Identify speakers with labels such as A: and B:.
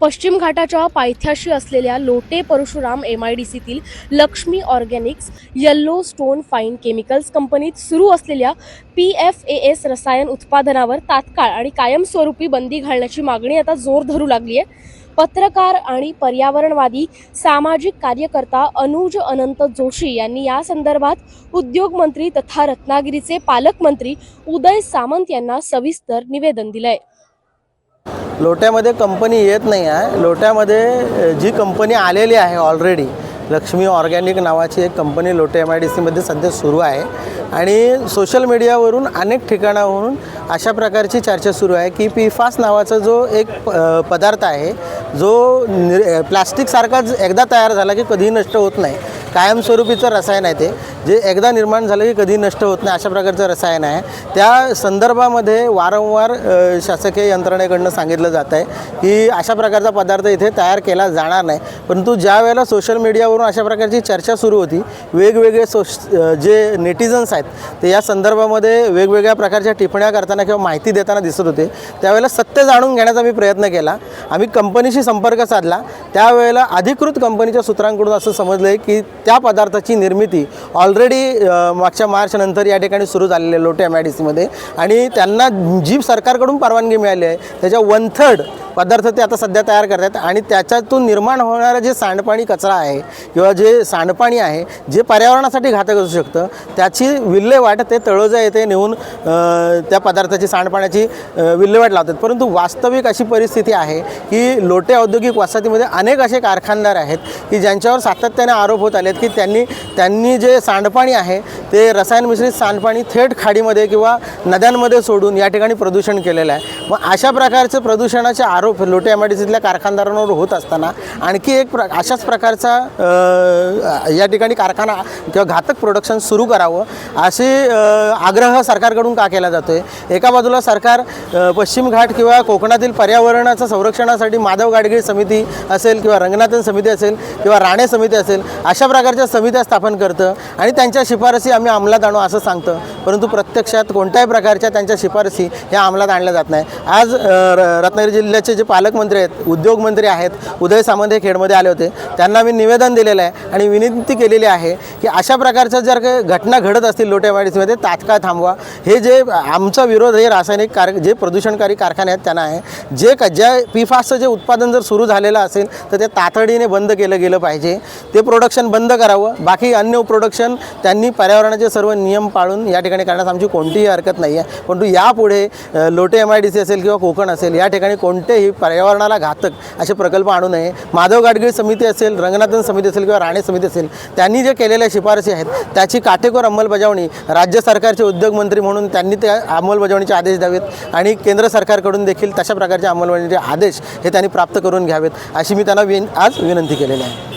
A: पश्चिम घाटाच्या पायथ्याशी असलेल्या Lote Parshuram M I D सीतील Laxmi Organics Yellow Stone Fine Chemicals कंपनीत सुरू असलेल्या पी एफ ए एस रसायन उत्पादनावर तात्काळ आणि कायमस्वरूपी बंदी घालण्याची मागणी आता जोर धरू लागली आहे पत्रकार आणि पर्यावरणवादी सामाजिक कार्यकर्ता अनुज अनंत जोशी यांनी या संदर्भात उद्योगमंत्री तथा रत्नागिरीचे पालकमंत्री उदय सामंत यांना सविस्तर निवेदन दिलं आहे
B: लोट्यामध्ये कंपनी येत नाही आहे. लोट्यामध्ये जी कंपनी आलेली आहे ऑलरेडी लक्ष्मी ऑर्गॅनिक नावाची एक company Lote M I D सीमध्ये सध्या सुरू आहे. आणि सोशल मीडियावरून अनेक ठिकाणावरून अशा प्रकारची चर्चा सुरू आहे की पीफास नावाचा जो एक प- पदार्थ आहे जो निर प्लास्टिकसारखाच एकदा तयार झाला की कधीही नष्ट होत नाही. कायमस्वरूपीचं रसायन आहे ते. जे एकदा निर्माण झालं की कधी नष्ट होत नाही अशा प्रकारचं रसायन आहे. त्या संदर्भामध्ये वारंवार शासकीय यंत्रणेकडनं सांगितलं जात आहे की अशा प्रकारचा पदार्थ इथे तयार केला जाणार नाही. परंतु ज्या वेळेला सोशल मीडियावरून अशा प्रकारची चर्चा सुरू होती वेगवेगळे सोश जे नेटिझन्स आहेत ते या संदर्भामध्ये वेगवेगळ्या प्रकारच्या टिप्पण्या करताना किंवा माहिती देताना दिसत होते. त्यावेळेला सत्य जाणून घेण्याचा मी प्रयत्न केला. आम्ही कंपनीशी संपर्क साधला. त्यावेळेला अधिकृत कंपनीच्या सूत्रांकडून असं समजलं आहे की त्या पदार्थाची निर्मिती ऑल ऑलरेडी मागच्या मार्चनंतर या ठिकाणी सुरू झालेले लोटे एम आय डी सीमध्ये आणि त्यांना जी सरकारकडून परवानगी मिळाली आहे. त्याच्या वन थर्ड पदार्थ ते आता सध्या तयार करतात आणि त्याच्यातून निर्माण होणारं जे सांडपाणी कचरा आहे किंवा जे सांडपाणी आहे जे पर्यावरणासाठी घातक असू शकतं त्याची विल्हेवाट ते तळोजा येथे नेऊन त्या पदार्थाची सांडपाण्याची विल्हेवाट लावतात. परंतु वास्तविक अशी परिस्थिती आहे की लोटे औद्योगिक वसाहतीमध्ये अनेक असे कारखानदार आहेत की ज्यांच्यावर सातत्याने आरोप होत आलेत की त्यांनी त्यांनी जे सांडपाणी आहे ते रसायन मिश्रित सांडपाणी थेट खाडीमध्ये किंवा नद्यांमध्ये सोडून या ठिकाणी प्रदूषण केलेलं आहे. मग अशा प्रकारचे प्रदूषणाचे आरोप लोटे एम आय डी सीतल्या कारखानदारांवर होत असताना आणखी एक प्र अशाच प्रकारचा या ठिकाणी कारखाना किंवा घातक प्रोडक्शन सुरू करावं असे आग्रह सरकारकडून का केला जातो आहे एका बाजूला सरकार पश्चिम घाट किंवा कोकणातील पर्यावरणाचं संरक्षणासाठी माधव गाडगीळ समिती असेल किंवा रंगनाथन समिती असेल किंवा राणे समिती असेल अशा प्रकारच्या समित्या स्थापन करतं आणि त्यांच्या शिफारसी आम्ही अंमलात आणू असं सांगतं. परंतु प्रत्यक्षात कोणत्याही प्रकारच्या त्यांच्या शिफारसी ह्या अंमलात आणल्या जात नाही आज र- रत्नागिरी जिल्ह्याचे जे पालकमंत्री आहेत उद्योगमंत्री आहेत उदय सामंत हे खेडमध्ये आले होते त्यांना मी निवेदन दिलेलं आहे आणि विनंती केलेली आहे की अशा प्रकारच्या जर काही घटना घडत असतील लोटे तात्काळ थांबवा. हे जे आमचा विरोध हे रासायनिक कार जे प्रदूषणकारी कारखाने आहेत त्यांना आहे. जे क ज्या पीफासचं जे उत्पादन जर सुरू झालेलं असेल तर ते तातडीने बंद केलं गेलं पाहिजे. ते प्रोडक्शन बंद करावं. बाकी अन्य प्रोडक्शन त्यांनी पर्यावरणाचे सर्व नियम पाळून या ठिकाणी करण्यास आमची कोणतीही हरकत नाही आहे परंतु यापुढे Lote M I D C असेल किंवा कोकण असेल या ठिकाणी कोणतेही पर्यावरणाला घातक असे प्रकल्प आणू नये. माधव गाडगीळ समिती असेल रंगनाथन समिती असेल किंवा राणे समिती असेल त्यांनी जे केलेल्या शिफारसी आहेत त्याची काटेकोर अंमलबजावणी राज्य सरकारचे उद्योगमंत्री म्हणून त्यांनी त्या अंमलबजावणीचे आदेश द्यावेत आणि केंद्र सरकारकडून देखील तशा प्रकारचे अंमलबजावणीचे आदेश हे त्यांनी प्राप्त करून घ्यावेत अशी मी त्यांना विन आज विनंती केलेली आहे.